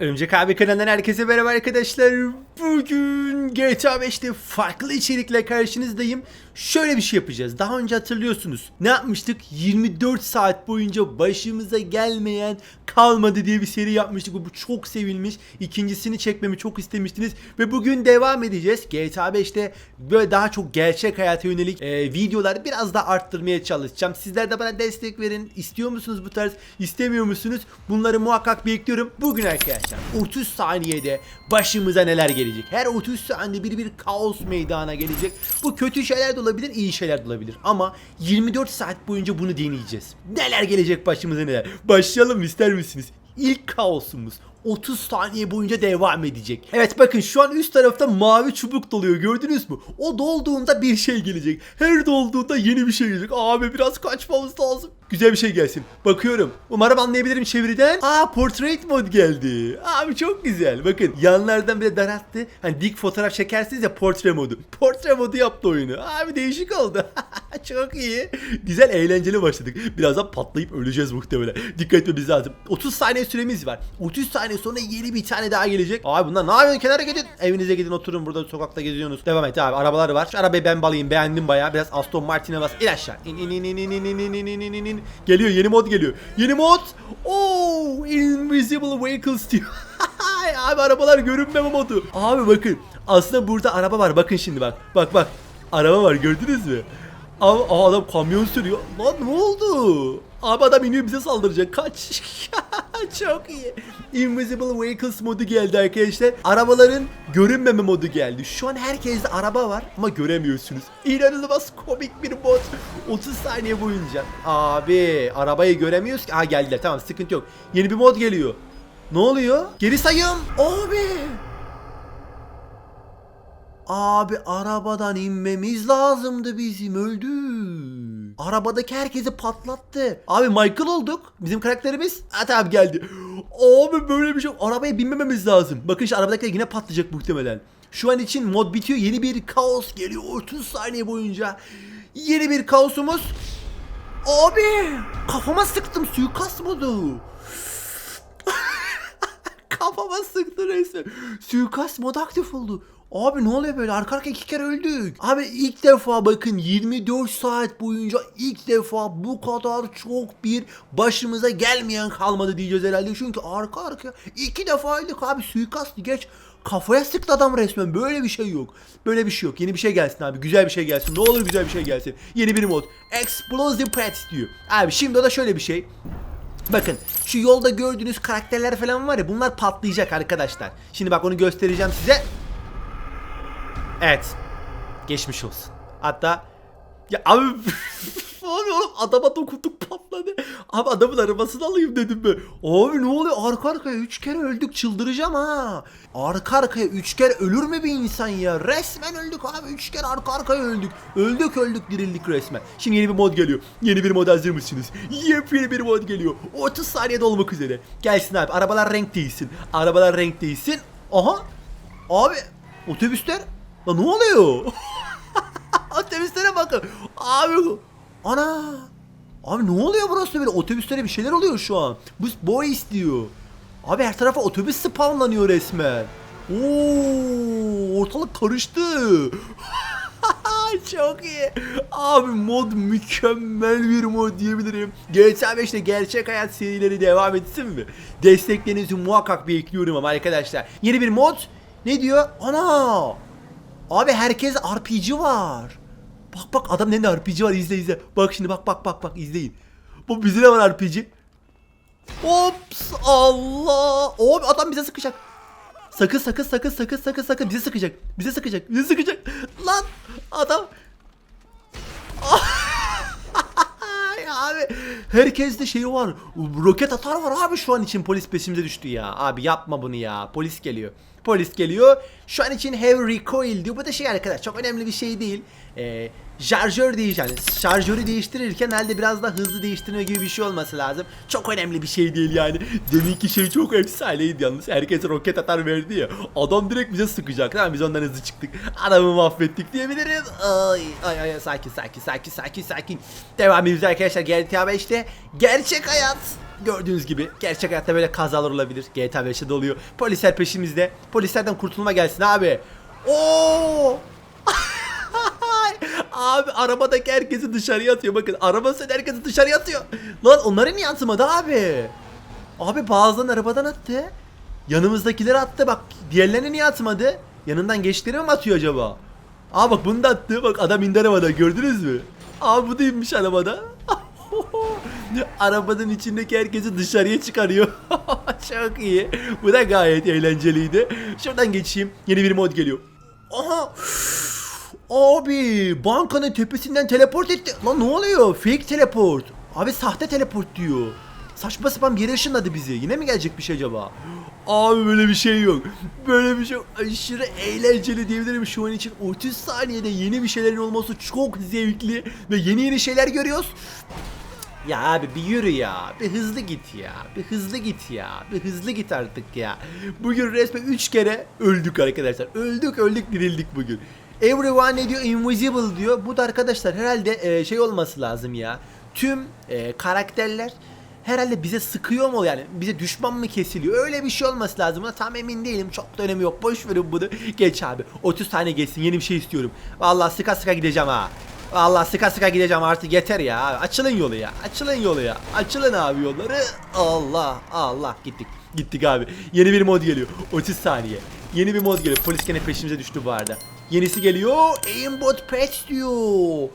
Örümcek abi kanalından herkese merhaba arkadaşlar. Bugün GTA 5'te farklı içerikle karşınızdayım. Şöyle bir şey yapacağız. Daha önce hatırlıyorsunuz. Ne yapmıştık? 24 saat boyunca başımıza gelmeyen kalmadı diye bir seri yapmıştık. Bu çok sevilmiş. İkincisini çekmemi çok istemiştiniz. Ve bugün devam edeceğiz. GTA 5'te böyle daha çok gerçek hayata yönelik e, videoları biraz da arttırmaya çalışacağım. Sizler de bana destek verin. İstiyor musunuz bu tarz? İstemiyor musunuz? Bunları muhakkak bekliyorum. Bugün arkadaşlar 30 saniyede başımıza neler gelecek? Her 30 saniyede bir bir kaos meydana gelecek. Bu kötü şeyler de olabilir, iyi şeyler de olabilir. Ama 24 saat boyunca bunu deneyeceğiz. Neler gelecek başımıza neler? Başlayalım ister misiniz? İlk kaosumuz 30 saniye boyunca devam edecek. Evet bakın şu an üst tarafta mavi çubuk doluyor gördünüz mü? O dolduğunda bir şey gelecek. Her dolduğunda yeni bir şey gelecek. Abi biraz kaçmamız lazım. Güzel bir şey gelsin. Bakıyorum. Umarım anlayabilirim çeviriden. Aa portrait mod geldi. Abi çok güzel. Bakın yanlardan bile daralttı. Hani dik fotoğraf çekersiniz ya portre modu. Portre modu yaptı oyunu. Abi değişik oldu. çok iyi. Güzel eğlenceli başladık. Birazdan patlayıp öleceğiz muhtemelen. Dikkat etmemiz lazım. 30 saniye süremiz var. 30 saniye sonra yeni bir tane daha gelecek. Abi bunlar ne yapıyorsun? Kenara gidin. Evinize gidin oturun burada sokakta geziyorsunuz. Devam et abi. Arabalar var. Şu arabayı ben balayım. Beğendim bayağı. Biraz Aston Martin'e bas. İn aşağı. İn in in in in in in in in Geliyor yeni mod geliyor. Yeni mod. Oo, Invisible Vehicles diyor. abi arabalar görünmeme modu. Abi bakın. Aslında burada araba var. Bakın şimdi bak. Bak bak. Araba var gördünüz mü? Abi adam kamyon sürüyor. Lan ne oldu? Abi adam iniyor bize saldıracak. Kaç. Çok iyi. Invisible Vehicles modu geldi arkadaşlar. Arabaların görünmeme modu geldi. Şu an herkeste araba var ama göremiyorsunuz. İnanılmaz komik bir mod. 30 saniye boyunca. Abi arabayı göremiyoruz ki. Aa geldiler tamam sıkıntı yok. Yeni bir mod geliyor. Ne oluyor? Geri sayım. Abi. Abi arabadan inmemiz lazımdı bizim öldü. Arabadaki herkesi patlattı. Abi Michael olduk. Bizim karakterimiz. At abi geldi. Abi böyle bir şey. Arabaya binmememiz lazım. Bakın şu arabadakiler yine patlayacak muhtemelen. Şu an için mod bitiyor. Yeni bir kaos geliyor 30 saniye boyunca. Yeni bir kaosumuz. Abi kafama sıktım suikast modu. Kafama sıktı resmen. Suikast mod aktif oldu. Abi ne oluyor böyle arka arka iki kere öldük. Abi ilk defa bakın 24 saat boyunca ilk defa bu kadar çok bir başımıza gelmeyen kalmadı diyeceğiz herhalde. Çünkü arka arka iki defa öldük abi suikast geç. Kafaya sıktı adam resmen. Böyle bir şey yok. Böyle bir şey yok. Yeni bir şey gelsin abi. Güzel bir şey gelsin. Ne olur güzel bir şey gelsin. Yeni bir mod. Explosive Pets diyor. Abi şimdi o da şöyle bir şey. Bakın şu yolda gördüğünüz karakterler falan var ya bunlar patlayacak arkadaşlar. Şimdi bak onu göstereceğim size. Evet. Geçmiş olsun. Hatta ya abi abi oğlum adama dokunduk patladı. Abi adamın arabasını alayım dedim ben. Abi ne oluyor arka arkaya 3 kere öldük çıldıracağım ha. Arka arkaya 3 kere ölür mü bir insan ya? Resmen öldük abi 3 kere arka arkaya öldük. Öldük öldük dirildik resmen. Şimdi yeni bir mod geliyor. Yeni bir mod hazır mısınız? Yepyeni bir mod geliyor. 30 saniyede olmak üzere. Gelsin abi arabalar renk değilsin. Arabalar renk değilsin. Aha. Abi otobüsler. Lan ne oluyor? Otobüslere bakın. Abi ana. Abi ne oluyor burası böyle? Otobüslere bir şeyler oluyor şu an. Bu boy istiyor. Abi her tarafa otobüs spawnlanıyor resmen. Oo, ortalık karıştı. Çok iyi. Abi mod mükemmel bir mod diyebilirim. GTA 5'te gerçek hayat serileri devam etsin mi? Desteklerinizi muhakkak bekliyorum ama arkadaşlar. Yeni bir mod. Ne diyor? Ana! Abi herkes RPG var. Bak bak adam ne RPG var izle izle. Bak şimdi bak bak bak bak izleyin. Bu bize de var RPG. Ops Allah. Abi adam bize sıkacak. Sakın sakın sakın sakın sakın sakın bize sıkacak. Bize sıkacak. Bize sıkacak. Lan adam. Abi herkeste şey var. Roket atar var abi şu an için polis peşimize düştü ya. Abi yapma bunu ya. Polis geliyor. Polis geliyor. Şu an için have recoil diyor. Bu da şey arkadaş çok önemli bir şey değil. Ee, şarjör değiş yani şarjörü değiştirirken herhalde biraz daha hızlı değiştirme gibi bir şey olması lazım. Çok önemli bir şey değil yani. Deminki şey çok efsaneydi yalnız. Herkes roket atar verdi ya. Adam direkt bize sıkacak. Tamam biz ondan hızlı çıktık. Adamı mahvettik diyebiliriz. Ay ay ay sakin sakin sakin sakin sakin. Devam ediyoruz arkadaşlar GTA 5'te gerçek hayat. Gördüğünüz gibi gerçek hayatta böyle kazalar olabilir. GTA 5'te de oluyor. Polisler peşimizde. Polislerden kurtulma gelsin abi. Oo! abi arabadaki herkesi dışarıya atıyor. Bakın arabası herkesi dışarıya atıyor. Lan onları niye atmadı abi? Abi bazılarını arabadan attı. Yanımızdakileri attı bak. Diğerlerini niye atmadı? Yanından geçtiğini mi atıyor acaba? Aa bak bunu da attı. Bak adam indi arabada gördünüz mü? Abi bu da inmiş arabada. Arabanın içindeki herkesi dışarıya çıkarıyor. Çok iyi. Bu da gayet eğlenceliydi. Şuradan geçeyim. Yeni bir mod geliyor. Aha. Abi bankanın tepesinden teleport etti. Lan ne oluyor? Fake teleport. Abi sahte teleport diyor. Saçma sapan bir yere ışınladı bizi. Yine mi gelecek bir şey acaba? Abi böyle bir şey yok. Böyle bir şey yok. Aşırı eğlenceli diyebilirim şu an için. 30 saniyede yeni bir şeylerin olması çok zevkli. Ve yeni yeni şeyler görüyoruz. Ya abi bir yürü ya. Bir hızlı git ya. Bir hızlı git ya. Bir hızlı git artık ya. Bugün resmen 3 kere öldük arkadaşlar. Öldük öldük dirildik bugün. Everyone ne diyor? Invisible diyor. Bu da arkadaşlar herhalde e, şey olması lazım ya. Tüm e, karakterler herhalde bize sıkıyor mu yani bize düşman mı kesiliyor öyle bir şey olması lazım Buna tam emin değilim çok da önemi yok boş verin bunu geç abi 30 tane geçsin yeni bir şey istiyorum Vallahi sıka sıka gideceğim ha Vallahi sıka sıka gideceğim artık yeter ya açılın yolu ya açılın yolu ya açılın abi yolları Allah Allah gittik gittik abi yeni bir mod geliyor 30 saniye yeni bir mod geliyor polis gene peşimize düştü bu arada Yenisi geliyor. Aimbot pet diyor.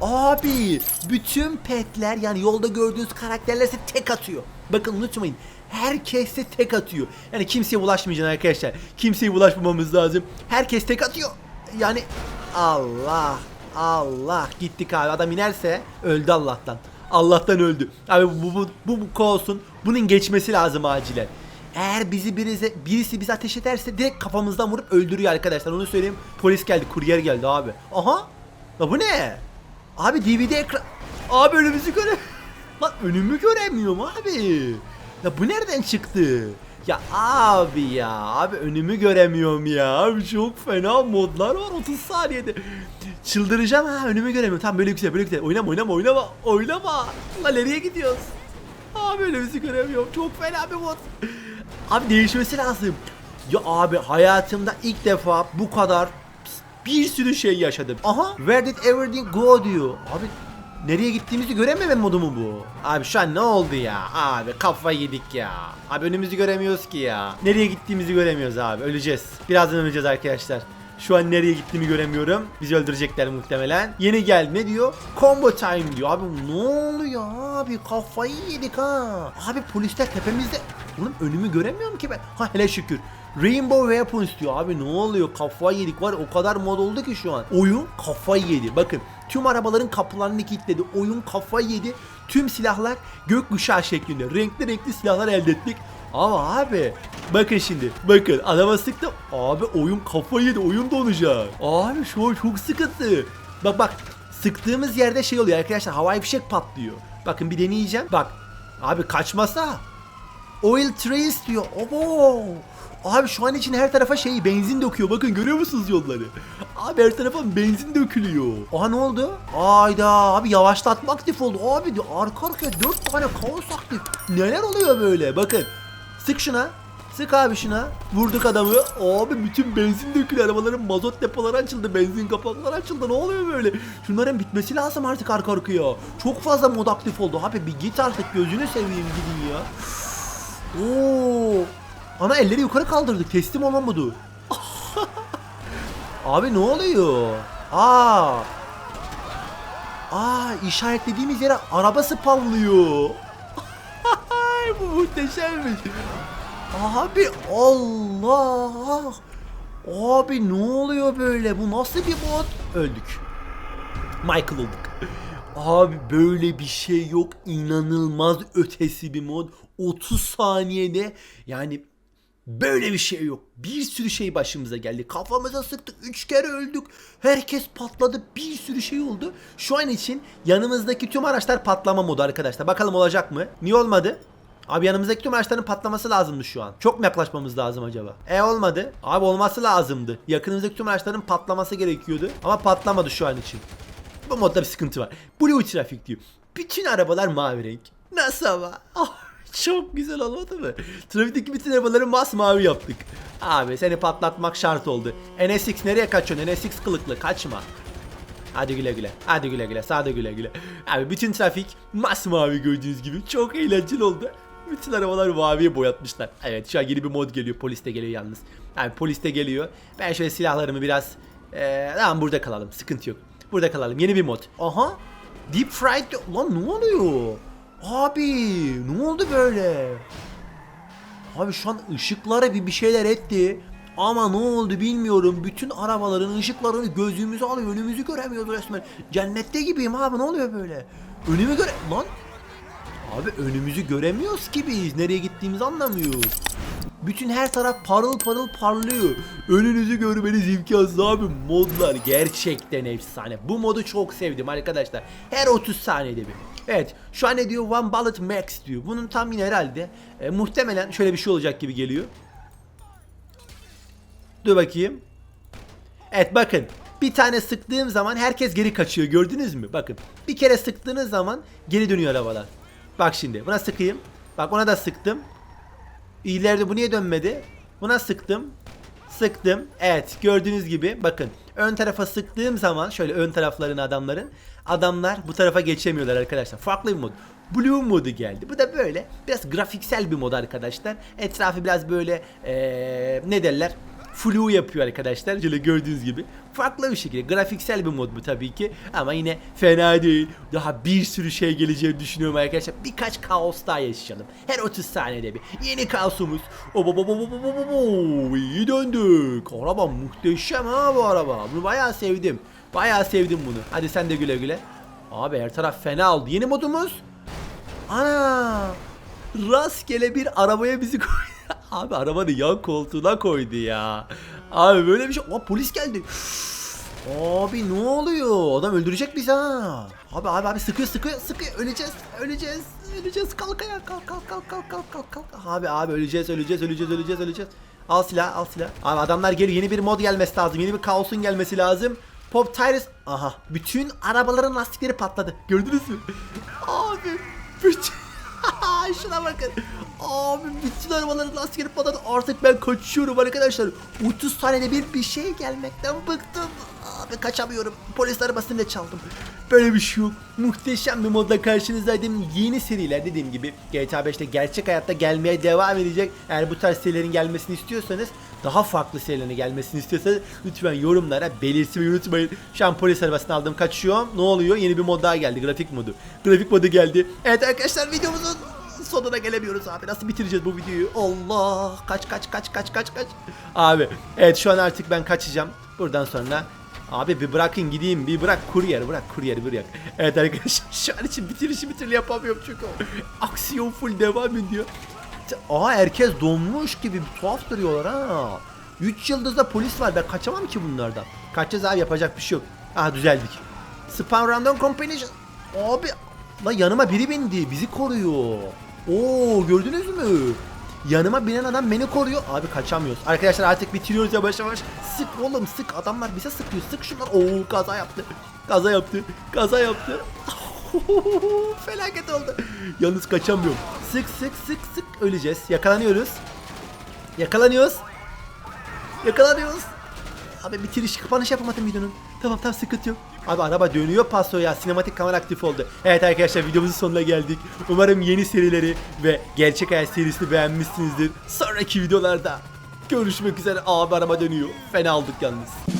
Abi bütün petler yani yolda gördüğünüz karakterler size tek atıyor. Bakın unutmayın. Herkes tek atıyor. Yani kimseye bulaşmayacaksın arkadaşlar. Kimseye bulaşmamamız lazım. Herkes tek atıyor. Yani Allah Allah gittik abi. Adam inerse öldü Allah'tan. Allah'tan öldü. Abi bu bu bu, bu kaosun bunun geçmesi lazım acilen. Eğer bizi birisi, birisi bize ateş ederse direkt kafamızdan vurup öldürüyor arkadaşlar. Onu söyleyeyim. Polis geldi, kuryer geldi abi. Aha! La bu ne? Abi DVD ekran... Abi önümüzü göre... Lan önümü göremiyorum abi. Ya bu nereden çıktı? Ya abi ya abi önümü göremiyorum ya. Abi çok fena modlar var 30 saniyede. Çıldıracağım ha önümü göremiyorum. Tamam böyle güzel böyle güzel. Oynama oynama oynama. Oynama. Lan nereye gidiyoruz? Abi önümüzü göremiyorum. Çok fena bir mod. Abi değişmesi lazım. Ya abi hayatımda ilk defa bu kadar bir sürü şey yaşadım. Aha where did everything go diyor. Abi nereye gittiğimizi görememe modu mu bu? Abi şu an ne oldu ya? Abi kafa yedik ya. Abi önümüzü göremiyoruz ki ya. Nereye gittiğimizi göremiyoruz abi. Öleceğiz. Birazdan öleceğiz arkadaşlar. Şu an nereye gittiğimi göremiyorum. Bizi öldürecekler muhtemelen. Yeni geldi ne diyor? Combo time diyor. Abi ne oluyor abi? Kafayı yedik ha. Abi polisler tepemizde. Oğlum önümü göremiyorum ki ben. Ha hele şükür. Rainbow Weapons diyor. Abi ne oluyor? Kafayı yedik var. O kadar mod oldu ki şu an. Oyun kafayı yedi. Bakın tüm arabaların kapılarını kilitledi. Oyun kafayı yedi. Tüm silahlar gökkuşağı şeklinde. Renkli renkli silahlar elde ettik. Ama abi bakın şimdi bakın adama sıktım. Abi oyun kafayı yedi oyun donacak. Abi şu an çok sıkıntı. Bak bak sıktığımız yerde şey oluyor arkadaşlar havai fişek patlıyor. Bakın bir deneyeceğim. Bak abi kaçmasa. Oil trace diyor. Obo. Abi şu an için her tarafa şey benzin döküyor. Bakın görüyor musunuz yolları? Abi her tarafa benzin dökülüyor. Aha ne oldu? Ayda abi yavaşlatma aktif oldu. Abi arka arkaya 4 tane kaos aktif. Neler oluyor böyle? Bakın. Sık şuna. Sık abi şuna. Vurduk adamı. Abi bütün benzin dökülüyor. Arabaların mazot depoları açıldı. Benzin kapakları açıldı. Ne oluyor böyle? Şunların bitmesi lazım artık arka arkaya. Çok fazla mod aktif oldu. Abi bir git artık gözünü seveyim gidin ya. Oo. Ana elleri yukarı kaldırdık. Teslim olma modu. Abi ne oluyor? Aa. Aa işaretlediğimiz yere araba bu muhteşemmiş. Abi Allah. Abi ne oluyor böyle? Bu nasıl bir mod? Öldük. Michael olduk. Abi böyle bir şey yok. İnanılmaz ötesi bir mod. 30 saniyede yani Böyle bir şey yok. Bir sürü şey başımıza geldi. Kafamıza sıktık. Üç kere öldük. Herkes patladı. Bir sürü şey oldu. Şu an için yanımızdaki tüm araçlar patlama modu arkadaşlar. Bakalım olacak mı? Niye olmadı? Abi yanımızdaki tüm araçların patlaması lazımdı şu an. Çok mu yaklaşmamız lazım acaba? E olmadı. Abi olması lazımdı. Yakınımızdaki tüm araçların patlaması gerekiyordu. Ama patlamadı şu an için. Bu modda bir sıkıntı var. Blue trafik diyor. Bütün arabalar mavi renk. Nasıl ama? Ah, çok güzel olmadı mı? Trafikteki bütün arabaları masmavi yaptık. Abi seni patlatmak şart oldu. NSX nereye kaçıyorsun? NSX kılıklı kaçma. Hadi güle güle. Hadi güle güle. Sağda güle güle. Abi bütün trafik masmavi gördüğünüz gibi. Çok eğlenceli oldu. Bütün arabalar maviye boyatmışlar. Evet şu an yeni bir mod geliyor. Polis de geliyor yalnız. Yani polis de geliyor. Ben şöyle silahlarımı biraz... Ee, tamam burada kalalım. Sıkıntı yok. Burada kalalım. Yeni bir mod. Aha. Deep Fried... Lan ne oluyor? Abi ne oldu böyle? Abi şu an ışıklara bir bir şeyler etti. Ama ne oldu bilmiyorum. Bütün arabaların ışıklarını gözümüze alıyor. Önümüzü göremiyoruz resmen. Cennette gibiyim abi ne oluyor böyle? Önümü göre... Lan Abi önümüzü göremiyoruz ki biz. Nereye gittiğimizi anlamıyoruz. Bütün her taraf parıl parıl parlıyor. Önünüzü görmeniz imkansız abi. Modlar gerçekten efsane. Bu modu çok sevdim arkadaşlar. Her 30 saniyede bir. Evet şu an ne diyor One Bullet Max diyor. Bunun tam yine herhalde e, muhtemelen şöyle bir şey olacak gibi geliyor. Dur bakayım. Evet bakın. Bir tane sıktığım zaman herkes geri kaçıyor. Gördünüz mü? Bakın. Bir kere sıktığınız zaman geri dönüyor arabalar. Bak şimdi. Buna sıkayım. Bak ona da sıktım. İleride bu niye dönmedi? Buna sıktım. Sıktım. Evet gördüğünüz gibi bakın. Ön tarafa sıktığım zaman şöyle ön taraflarını adamların. Adamlar bu tarafa geçemiyorlar arkadaşlar. Farklı bir mod. Blue modu geldi. Bu da böyle biraz grafiksel bir mod arkadaşlar. Etrafı biraz böyle ee, ne derler? flu yapıyor arkadaşlar. Şöyle gördüğünüz gibi farklı bir şekilde grafiksel bir mod bu tabii ki ama yine fena değil. Daha bir sürü şey geleceğini düşünüyorum arkadaşlar. Birkaç kaos daha yaşayalım. Her 30 saniyede bir yeni kaosumuz. İyi döndük. Araba muhteşem ha bu araba. Bunu bayağı sevdim. Bayağı sevdim bunu. Hadi sen de güle güle. Abi her taraf fena oldu. Yeni modumuz. Ana! Rastgele bir arabaya bizi koydu. Abi arabanın yan koltuğuna koydu ya. Abi böyle bir şey. Aa polis geldi. Abi ne oluyor? Adam öldürecek bizi ha. Abi abi abi sıkıyor sıkıyor sıkıyor. Öleceğiz. Öleceğiz. Öleceğiz. Kalk ayağa kalk kalk kalk kalk kalk kalk kalk. Abi abi öleceğiz öleceğiz öleceğiz öleceğiz öleceğiz. Al silah al silah. Abi adamlar geliyor. Yeni bir mod gelmesi lazım. Yeni bir kaosun gelmesi lazım. Pop Tires. Aha. Bütün arabaların lastikleri patladı. Gördünüz mü? Abi. Bütün. Şuna bakın. Abi bütün arabaların lastikleri patladı. Artık ben kaçıyorum arkadaşlar. 30 saniyede bir bir şey gelmekten bıktım. Abi kaçamıyorum. Polis arabasını da çaldım. Böyle bir şey yok. Muhteşem bir modla karşınızdaydım. Yeni seriler dediğim gibi GTA 5'te gerçek hayatta gelmeye devam edecek. Eğer bu tarz serilerin gelmesini istiyorsanız daha farklı serilerin gelmesini istiyorsanız lütfen yorumlara belirtmeyi unutmayın. Şu an polis arabasını aldım kaçıyorum. Ne oluyor? Yeni bir mod daha geldi. Grafik modu. Grafik modu geldi. Evet arkadaşlar videomuzun sonuna gelemiyoruz abi. Nasıl bitireceğiz bu videoyu? Allah kaç kaç kaç kaç kaç kaç. Abi evet şu an artık ben kaçacağım. Buradan sonra Abi bir bırakın gideyim bir bırak kuryer bırak kuryer bırak. Evet arkadaşlar şu an için bitirişi bir türlü yapamıyorum çünkü aksiyon full devam ediyor. Aa herkes donmuş gibi tuhaf duruyorlar ha. 3 yıldızda polis var ben kaçamam ki bunlardan. Kaçacağız abi yapacak bir şey yok. Aha düzeldik. Spam Random Combination. Abi lan yanıma biri bindi bizi koruyor. Oo gördünüz mü? Yanıma binen adam beni koruyor. Abi kaçamıyoruz. Arkadaşlar artık bitiriyoruz yavaş yavaş. Sık oğlum sık. Adamlar bize sıkıyor. Sık şunlar. Oo kaza yaptı. Kaza yaptı. Kaza yaptı. Felaket oldu. Yalnız kaçamıyorum. Sık sık sık sık öleceğiz. Yakalanıyoruz. Yakalanıyoruz. Yakalanıyoruz. Abi bitiriş kapanış yapamadım videonun. Tamam tamam sıkıntı yok. Abi araba dönüyor paso ya sinematik kamera aktif oldu. Evet arkadaşlar videomuzun sonuna geldik. Umarım yeni serileri ve gerçek hayat serisini beğenmişsinizdir. Sonraki videolarda görüşmek üzere. Abi araba dönüyor. Fena aldık yalnız.